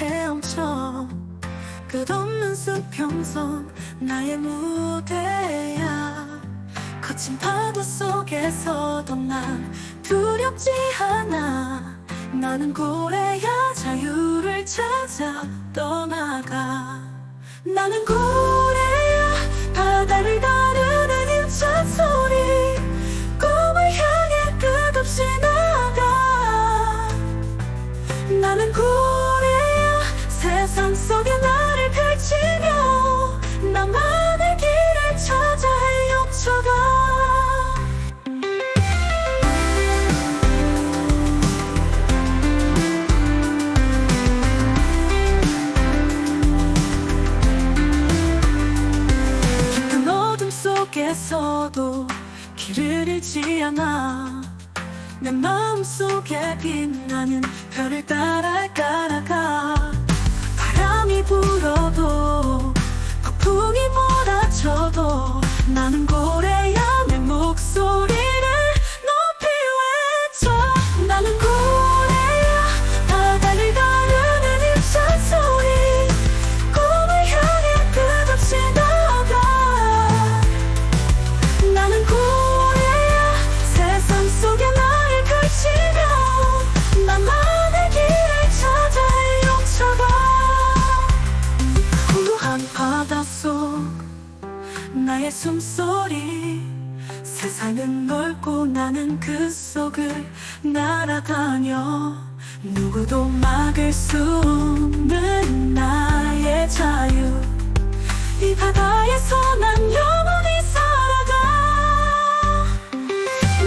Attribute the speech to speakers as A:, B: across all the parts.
A: 헤엄쳐. 끝없는 수평선 나의 무대야. 거친 파도 속에서도 난 두렵지 않아. 나는 고래야 자유를 찾아 떠나가. 나는 고래야 바다를 가 속에서도 길을 잃지 않아. 내 마음속에 빛나는 별을 따라 따라가 바람이 불어도 폭풍이 몰아쳐도 나는 나의 숨소리 세상은 넓고 나는 그 속을 날아다녀. 누구도 막을 수 없는 나의 자유. 이 바다에서 난 영원히 살아가.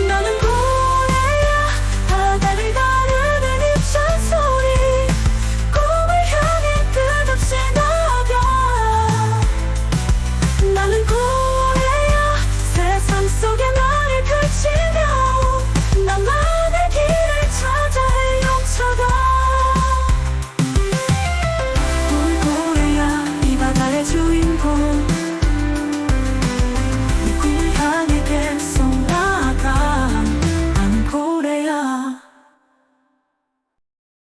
A: 나는 고래야 바다를 가르는 입장소리. 꿈을 향해 끝없이 나가. 나는